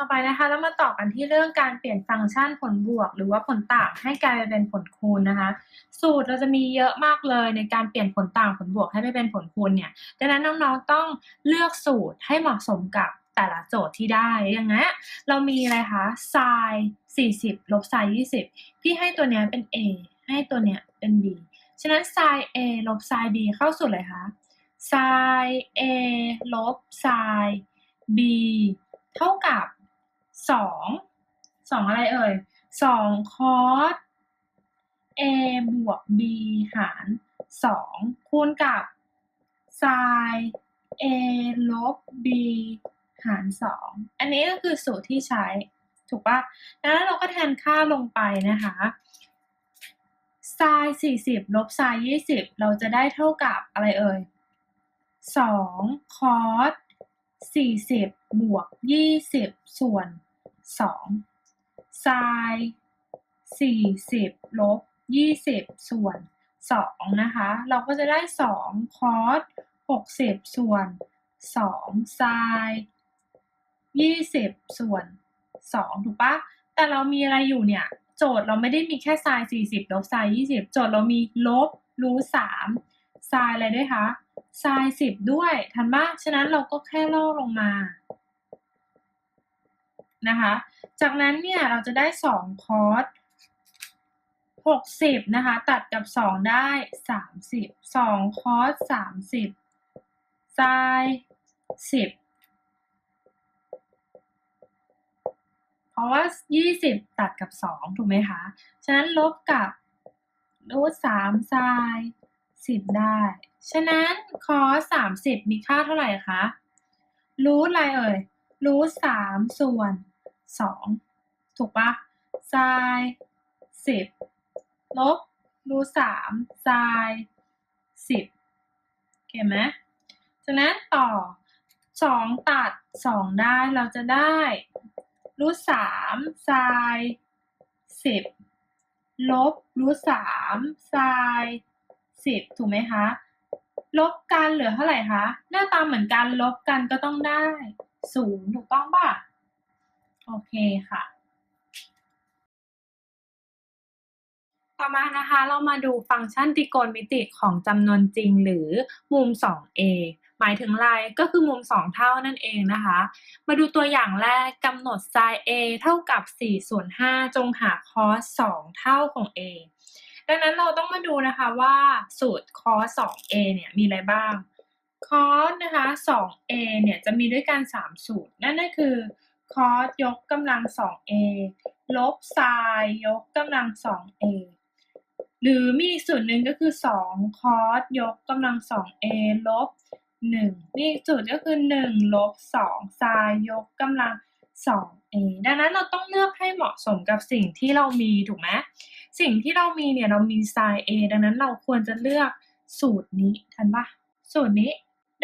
ต่อไปนะคะเรามาต่อกันที่เรื่องการเปลี่ยนฟังก์ชันผลบวก หรือว่าผลต่างให้กลายไปเป็นผลคูณนะคะ สูตรเราจะมีเยอะมากเลยในการเปลี่ยนผลต่างผลบวกให้ไปเป็นผลคูณเนี่ยดังนั้นน้องๆต้องเลือกสูตรให้เหมาะสมกับแต่ละโจทย์ที่ได้อย่างเงี้เรามีอะไรคะ sin 40ลบ sin 20 พี่ให้ตัวเนี้ยเป็น a ให้ตัวเนี้ยเป็น b ฉะนั้น sin a ลบ sin b เข้าสูตรเลยคะ sin a ลบ sin b เท่ากับ สองสองอะไรเอ่ยสอง cos a บวก b หารสองคูณกับ sin a ลบ b หารสองอันนี้ก็คือสูตรที่ใช้ถูกปะดังนั้นเราก็แทนค่าลงไปนะคะ sin 40ลบ sin 20เราจะได้เท่ากับอะไรเอ่ย2 cos 40บวก20ส่วน 2 sin 40ลบ20ส่วน2นะคะ เราก็จะได้2 cos 60ส่วน2 sin 20ส่วน2ถูกปะแต่เรามีอะไรอยู่เนี่ย โจทย์เราไม่ได้มีแค่ sin 40ลบ sin 20โจทย์เรามีลบรูท3 sin อะไรด้วยคะ sin 10ด้วยทันปะฉะนั้นเราก็แค่ลอกลงมา นะคะ จากนั้นเนี่ยเราจะได้2 cos 60 นะคะ ตัดกับ 2 ได้ 30 2 cos 30 sin 10 เพราะว่า 20 ตัดกับ 2 ถูกไหมคะ ฉะนั้นลบกับรูท3 sin 10 ได้ ฉะนั้น cos 30 มีค่าเท่าไหร่คะรูทอะไรเอ่ย รูท3ส่วน2ถูกปะ sin 10ลบรูท3 sin 10โอเคไหมฉะนั้นต่อ2ตัด2ได้เราจะได้รูท3 sin 10ลบรูท3 sin 10ถูกไหมคะ ลบกันเหลือเท่าไหร่คะ หน้าตาเหมือนกันลบกันก็ต้องได้ 0ถูกต้องป่ะ โอเคค่ะ ต่อมานะคะเรามาดูฟังก์ชันตริโกณมิติของจำนวนจริงหรือมุม 2a หมายถึงอะไรก็คือมุม 2 เท่านั่นเองนะคะ มาดูตัวอย่างแรกกำหนด sin a เท่ากับ 4 ส่วน 5 จงหา cos 2เท่าของ a ดังนั้นเราต้องมาดูนะคะว่าสูตร cos 2a เนี่ยมีอะไรบ้าง cos นะคะ 2a เนี่ยจะมีด้วยกัน 3 สูตร นั่นก็คือ cos ยกกำลัง 2a ลบ sin ยกกำลัง 2a หรือมีสูตรหนึ่งก็คือ2 cos ยกกำลัง 2a ลบ1มีอีสูตรก็คือ 1 ลบ2 sin ยกกำลัง 2a ดังนั้นเราต้องเลือกให้เหมาะสมกับสิ่งที่เรามีถูกไหมสิ่งที่เรามีเนี่ยเรามี sin a ดังนั้นเราควรจะเลือกสูตรนี้ทันปะสูตรนี้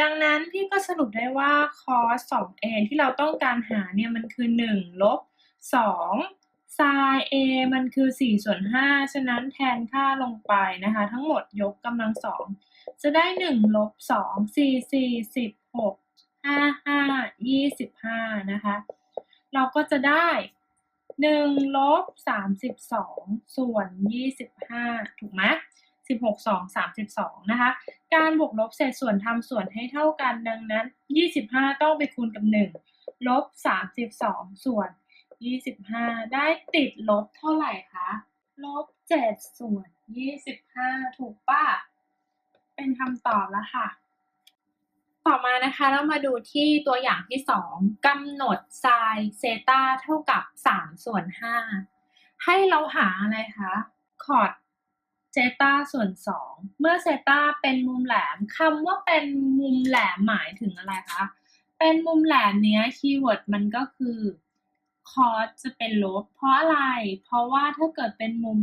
ดังนั้นพี่ก็สรุปได้ว่า cos 2a ที่เราต้องการหาเนี่ยมันคือ 1 ลบ 2 sin a มันคือ 4 ส่วน 5 ฉะนั้นแทนค่าลงไปนะคะ ทั้งหมดยกกำลัง 2 จะได้ 1 ลบ 2 4 4 16 5 5 25 นะคะ เราก็จะได้ 1 ลบ 32 ส่วน 25 ถูกไหม 16 2 32 นะคะ การบวกลบเศษส่วนทำส่วนให้เท่ากันดังนั้น 25 ต้องไปคูณกับ 1 ลบ 32 ส่วน 25 ได้ติดลบเท่าไหร่คะ ลบ 7 ส่วน 25 ถูกป่ะ เป็นคำตอบแล้วค่ะ ต่อมานะคะเรามาดูที่ตัวอย่างที่ 2กำหนด sin เซตาเท่ากับ 3 ส่วน 5 ให้เราหาอะไรคะคอร์ด เซตาส่วน2เมื่อเซตาเป็นมุมแหลมคำว่าเป็นมุมแหลมหมายถึงอะไรคะเป็นมุมแหลมเนี้ยคีย์เวิร์ดมันก็คือคอสจะเป็นลบ เพราะอะไร เพราะว่าถ้าเกิดเป็นมุม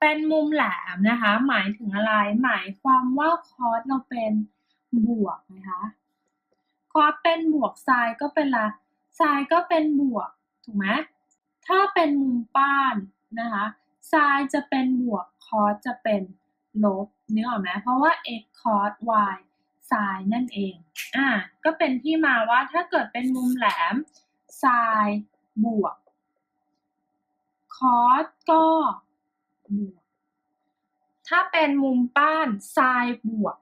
เป็นมุมแหลมนะคะ หมายถึงอะไร หมายความว่าคอสเราเป็นบวกนะคะคอสเป็นบวกไซน์ก็เป็นละไซน์ก็เป็นบวกถูกไหมถ้าเป็นมุมป้านนะคะ ไซน์จะเป็นบวกคอสจะเป็นลบนึกออกไหมเพราะว่า x cos y ไซน์นั่นเอง อ่า ก็เป็นที่มาว่าถ้าเกิดเป็นมุมแหลมไซน์บวกคอสก็บวก ถ้าเป็นมุมป้านไซน์บวก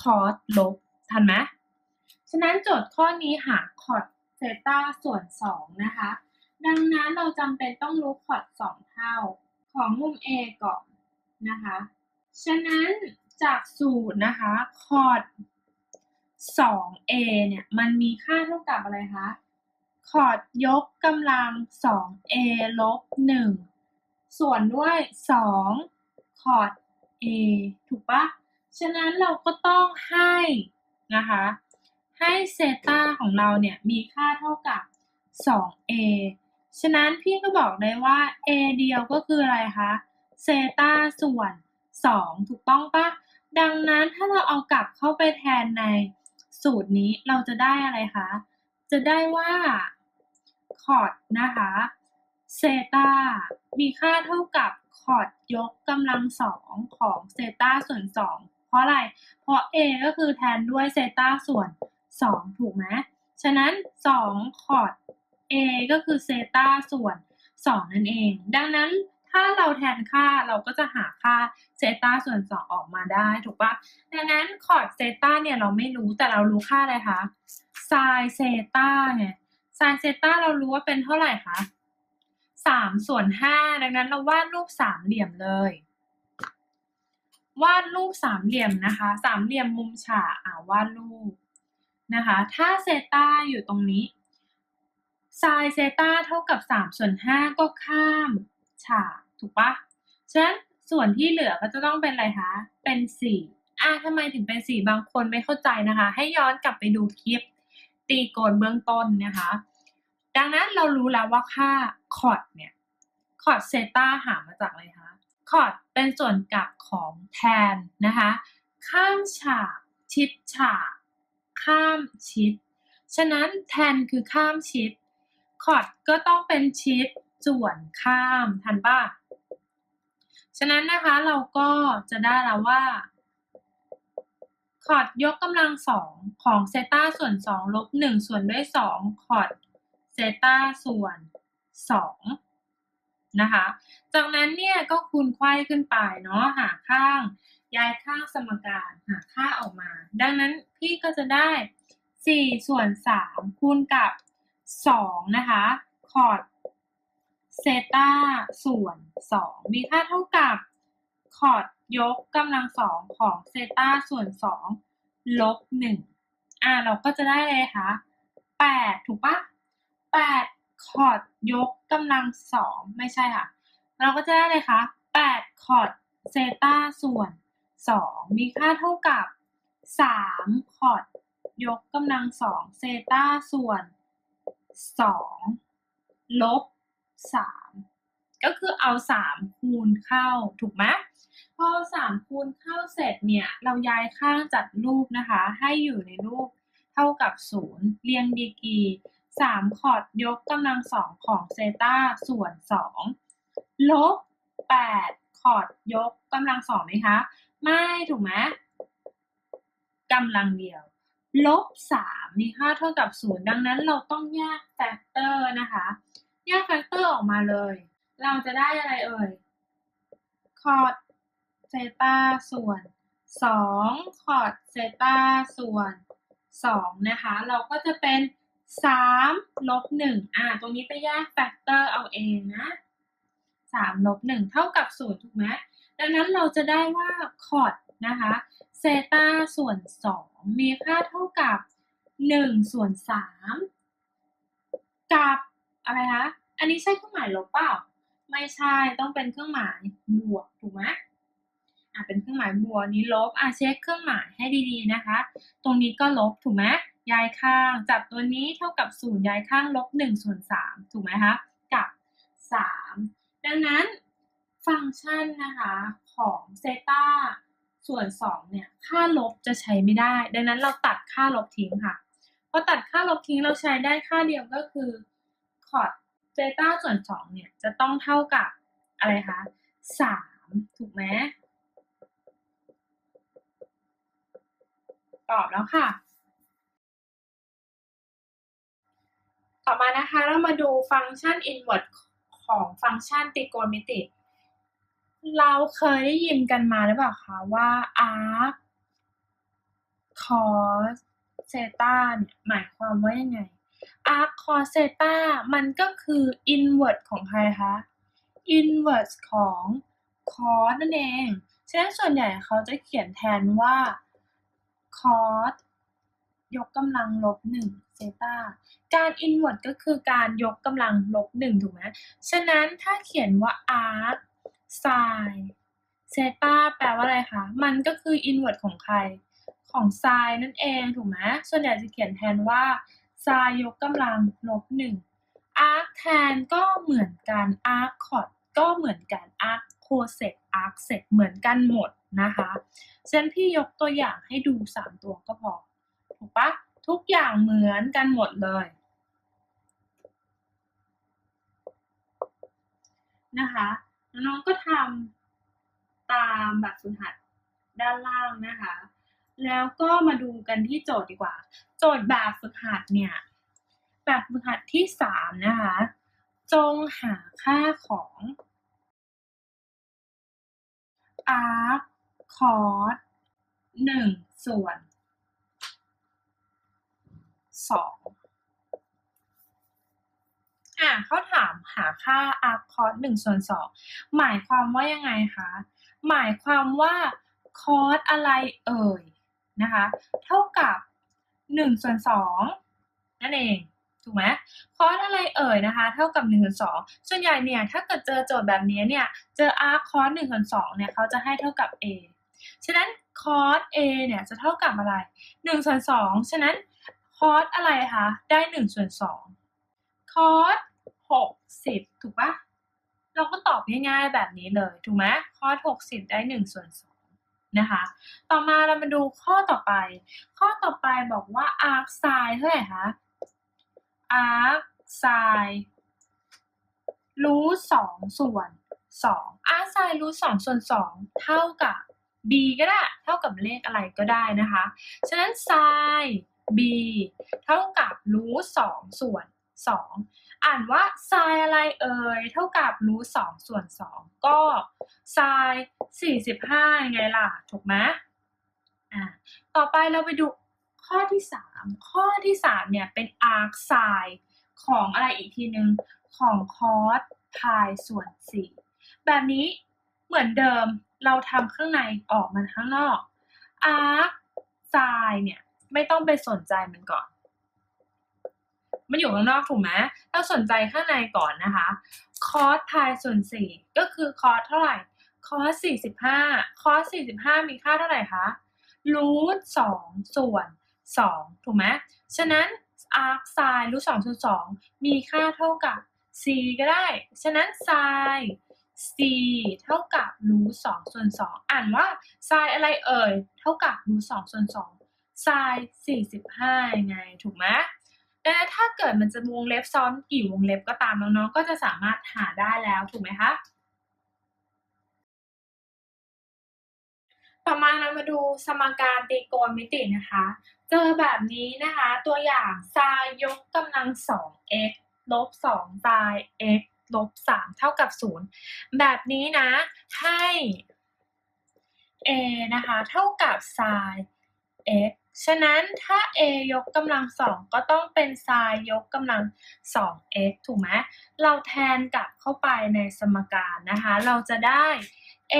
คอสลบ ทันไหม ฉะนั้นโจทย์ข้อนี้หาคอร์ดเซต้าส่วน 2 นะคะ ดังนั้นเราจำเป็นต้องรู้คอร์ด2เท่าของมุม A ก่อนนะคะ ฉะนั้นจากสูตรนะคะคอร์ด 2a เนี่ยมันมีค่าเท่ากับอะไรคะ คอร์ดยกกำลัง 2a ลบ 1 ส่วนด้วย 2 คอร์ด a ถูกปะฉะนั้นเราก็ต้องให้นะคะ ให้เซตาของเราเนี่ยมีค่าเท่ากับ 2a ฉะนั้นพี่ก็บอกได้ว่า a เดียวก็คืออะไรคะเซตาส่วน 2 ถูกต้องปะดังนั้นถ้าเราเอากลับเข้าไปแทนในสูตรนี้เราจะได้อะไรคะ จะได้ว่าคอร์ดนะคะเซตามีค่าเท่ากับคอร์ดยกกำลังสองของเซตาส่วน 2 เพราะอะไร เพราะ a ก็คือแทนด้วยเซตาส่วน 2 ถูกไหม ฉะนั้น 2 คอร์ด a ก็คือเซตาส่วน 2 นั่นเอง ดังนั้นถ้าเราแทนค่าเราก็จะหาค่าเซตาส่วน 2 ออกมาได้ถูกปะดังนั้นคอร์ดเซตาเนี่ยเราไม่รู้แต่เรารู้ค่าอะไรคะไซเซตาเนี่ยไซเซตาเรารู้ว่าเป็นเท่าไหร่คะ3ส่วน5ดังนั้นเราวาดรูปสามเหลี่ยมเลยวาดรูปสามเหลี่ยมนะคะ สามเหลี่ยมมุมฉากอ่าวาดรูปนะคะ ถ้าเซตาอยู่ตรงนี้ ไซน์เซตาเท่ากับ 3 ส่วน 5 ก็ข้ามฉากถูกปะฉะนั้นส่วนที่เหลือก็จะต้องเป็นอะไรคะ เป็นสี่อะทำไมถึงเป็นสี่บางคนไม่เข้าใจนะคะ ให้ย้อนกลับไปดูคลิปตีโกนเบื้องต้นนะคะ ดังนั้นเรารู้แล้วว่าค่าคอร์ดเนี่ยคอร์ดเซตาหามาจากอะไรคะคอร์ดเป็นส่วนกลับของแทนนะคะ ข้ามฉาก ชิดฉาก ข้ามชิด ฉะนั้นแทนคือข้ามชิด คอร์ดก็ต้องเป็นชิดส่วนข้ามทันป่ะ ฉะนั้นนะคะเราก็จะได้แล้วว่าคอร์ดยกกำลังสองของเซตาส่วนสองลบหนึ่งส่วนด้วยสองคอร์ดเซตาส่วนสองนะคะ จากนั้นเนี่ยก็คูณไขว้ขึ้นไปเนาะหาข้าง ย้ายข้างสมการหาค่าออกมา ดังนั้นพี่ก็จะได้ 4 ส่วน 3 คูณกับ 2 นะคะ คอร์ดเซตาส่วน 2 มีค่าเท่ากับคอร์ดยกกำลังสองของเซตาส่วน 2 ลบ 1 อ่าเราก็จะได้เลยคะ8 ถูกปะ8 คอร์ดยกกำลังสองไม่ใช่ค่ะ เราก็จะได้เลยคะ8 คอร์ดเซตาส่วน 2 มีค่าเท่ากับ 3 คอร์ดยกกำลังสองเซตาส่วน 2ลบสามก็คือเอาสามคูณเข้าถูกไหมพอสามคูณเข้าเสร็จเนี่ย เราย้ายข้างจัดรูปนะคะ ให้อยู่ในรูปเท่ากับศูนย์เรียงดีกรีสามคอร์ดยกกำลังสองของเซตาส่วนสองลบแปดคอร์ดยกกำลังสองไหมคะ ไม่ถูกไหมกำลังเดียว ลบสามมีค่าเท่ากับศูนย์ดังนั้นเราต้องแยกแฟกเตอร์นะคะ แยกแฟกเตอร์ออกมาเลย เราจะได้อะไรเอ่ยคอดเซตาส่วน 2 คอร์ดเซตาส่วน 2 นะคะ เราก็จะเป็น 3 ลบ 1 อ่า ตรงนี้ไปแยกแฟกเตอร์เอาเองนะ 3 ลบ 1 เท่ากับ 0 ถูกไหมดังนั้นเราจะได้ว่าคอด นะคะเซตาส่วน 2 มีค่าเท่ากับ 1 ส่วน 3 กับอะไรคะ อันนี้ใช่เครื่องหมายลบเปล่า ไม่ใช่ต้องเป็นเครื่องหมายบวกถูกไหมอะเป็นเครื่องหมายบวกนี้ลบอะเช็คเครื่องหมายให้ดีๆนะคะ ตรงนี้ก็ลบถูกไหมย้ายข้างจับตัวนี้เท่ากับศูนย์ย้ายข้างลบหนึ่งส่วนสามถูกไหมคะกับสามดังนั้นฟังก์ชันนะคะของเซตา ส่วนสองเนี่ย ค่าลบจะใช้ไม่ได้ ดังนั้นเราตัดค่าลบทิ้งค่ะ พอตัดค่าลบทิ้งเราใช้ได้ค่าเดียวก็คือคอดเซตาส่วนสองเนี่ย จะต้องเท่ากับอะไรคะสามถูกไหมตอบแล้วค่ะ ต่อมานะคะเรามาดูฟังก์ชัน inverse ของฟังก์ชันตรีโกณมิติ เราเคยได้ยินกันมาหรือเปล่าคะว่า arc cos theta เนี่ยหมายความว่ายังไง arc cos theta มันก็คือ inverse ของใครคะ inverse ของ cos นั่นเองฉะนั้นส่วนใหญ่เขาจะเขียนแทนว่า cos ยกกำลังลบหนึ่งเซตาการ inverse ก็คือการยกกำลังลบหนึ่งถูกไหมฉะนั้นถ้าเขียนว่า arc sin เซต้าแปลว่าอะไรคะ มันก็คือ inverse ของใคร ของ sin นั่นเอง ถูกไหมส่วนใหญ่จะเขียนแทนว่า sin ยกกำลังลบหนึ่ง arc แทนก็เหมือนกัน arc cos ก็เหมือนกัน arc cosec arc sec เหมือนกันหมดนะคะฉะนั้นพี่ยกตัวอย่างให้ดู 3 ตัวก็พอ ถูกปะทุกอย่างเหมือนกันหมดเลยนะคะ น้องก็ทำตามแบบฝึกหัดด้านล่างนะคะ แล้วก็มาดูกันที่โจทย์ดีกว่า โจทย์แบบฝึกหัดเนี่ย แบบฝึกหัดที่3นะคะ จงหาค่าของ arc cos 1ส่วน2อ่ อะเขาถามหาค่า arc cos 1ส่วน2หมายความว่ายังไงคะ หมายความว่า cos อะไรเอ่ยนะคะ เท่ากับ1ส่วน2นั่นเองถูกไหม cos อะไรเอ่ยนะคะ เท่ากับ1ส่วน2ส่วนใหญ่เนี่ยถ้าเกิดเจอโจทย์แบบนี้เนี่ยเจอ arc cos 1ส่วน2เนี่ยเขาจะให้เท่ากับ a ฉะนั้น cos a เนี่ยจะเท่ากับอะไร1ส่วน2ฉะนั้น cos อะไรคะได้1ส่วน2 cos 60ถูกปะเราก็ตอบง่ายๆแบบนี้เลย ถูกไหม cos 60ได้1ส่วน2นะคะ ต่อมาเรามาดูข้อต่อไป ข้อต่อไปบอกว่า arc sin เท่าไหร่คะ arc sin รูทสองส่วนสอง arc sin รูทสองส่วนสองเท่ากับ b ก็ได้ เท่ากับเลขอะไรก็ได้นะคะ ฉะนั้น sin b เท่ากับรูทสองส่วน สองอ่านว่า sin อะไรเอ่ยเท่ากับรูทสองส่วนสองก็ sin สี่สิบห้าไงล่ะ ถูกไหมอ่าต่อไปเราไปดูข้อที่ 3 ข้อที่ 3 เนี่ยเป็น arc sin ของอะไรอีกทีนึง ของ cos pi ส่วน 4 แบบนี้เหมือนเดิมเราทำข้างในออกมาข้างนอก arc sin เนี่ยไม่ต้องไปสนใจมันก่อน มันอยู่ข้างนอกถูกไหมเราสนใจข้างในก่อนนะคะ cos pi ส่วน4ก็คือ cos เท่าไหร่ cos 45 cos 45มีค่าเท่าไหร่คะรูทสองส่วนสองถูกไหมฉะนั้น arc sin รูทสองส่วนสองมีค่าเท่ากับ c ก็ได้ ฉะนั้น sin c เท่ากับรูทสองส่วนสองอ่านว่า sin อะไรเอ่ย เท่ากับรูทสองส่วนสอง sin สี่สิบห้าไง ถูกไหม แต่ถ้าเกิดมันจะวงเล็บซ้อนกี่วงเล็บก็ตามน้องๆก็จะสามารถหาได้แล้วถูกไหมคะต่อมาเรามาดูสมการตรีโกณมิตินะคะ เจอแบบนี้นะคะ ตัวอย่าง sin ยกกำลัง 2x ลบ2 sin x ลบ3เท่ากับ 0 แบบนี้นะ ให้ a นะคะ เท่ากับ sin x ฉะนั้นถ้า a ยกกำลัง2ก็ต้องเป็น sin ยกกำลัง 2x ถูกไหมเราแทนกลับเข้าไปในสมการนะคะ เราจะได้ a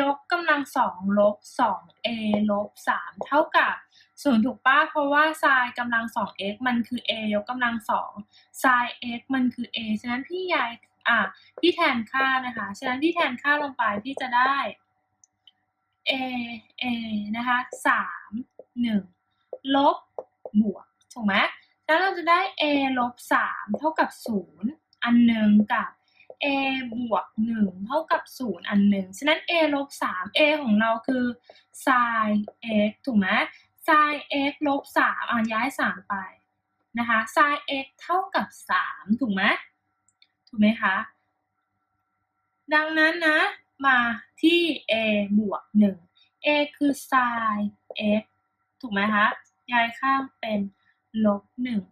ยกกำลังสองลบสอง a ลบสามเท่ากับศูนย์ถูกป้าเพราะว่า sin กำลังสอง x มันคือ a ยกกำลังสอง sin x มันคือ a ฉะนั้นพี่ยายอะพี่แทนค่านะคะ ฉะนั้นพี่แทนค่าลงไปพี่จะได้ a a นะคะสามหนึ่ง ลบบวกถูกไหมแล้วเราจะได้ a ลบสามเท่ากับศูนย์อันหนึ่งกับ a บวก 1 เท่ากับ 0 อันหนึ่งฉะนั้น a ลบ3 a ของเราคือ sin x ถูกไหม sin x ลบ3อะย้าย 3 ไปนะคะ sin x เท่ากับ 3 ถูกไหมถูกไหมคะ ดังนั้นนะ มาที่ a บวก 1 a คือ sin x ถูกไหมคะย้ายข้างเป็นลบ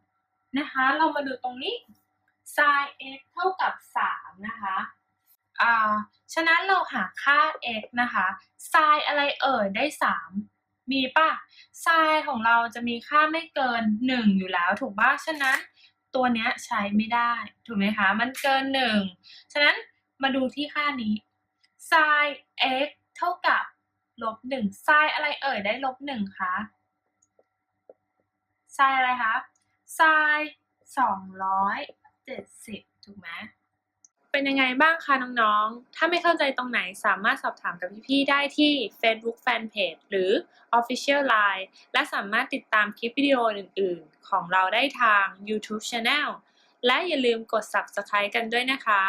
1นะคะ เรามาดูตรงนี้ sin x เท่ากับ 3 นะคะอ่าฉะนั้นเราหาค่า x นะคะ sin อะไรเอ่ยได้ 3 มีป่ะ sin ของเราจะมีค่าไม่เกิน 1 อยู่แล้วถูกป่ะ ฉะนั้นตัวเนี้ยใช้ไม่ได้ ถูกไหมคะ มันเกิน 1 ฉะนั้นมาดูที่ค่านี้ sin x เท่ากับลบ1 sin อะไรเอ่ยได้ลบ1คะ sin อะไรคะ sin 270ถูกไหมเป็นยังไงบ้างคะน้องๆ ถ้าไม่เข้าใจตรงไหนสามารถสอบถามกับพี่ๆ ได้ที่ Facebook Fanpage หรือ Official Line และสามารถติดตามคลิปวิดีโออื่นๆ ของเราได้ทาง YouTube Channel และอย่าลืมกด Subscribe กันด้วยนะคะ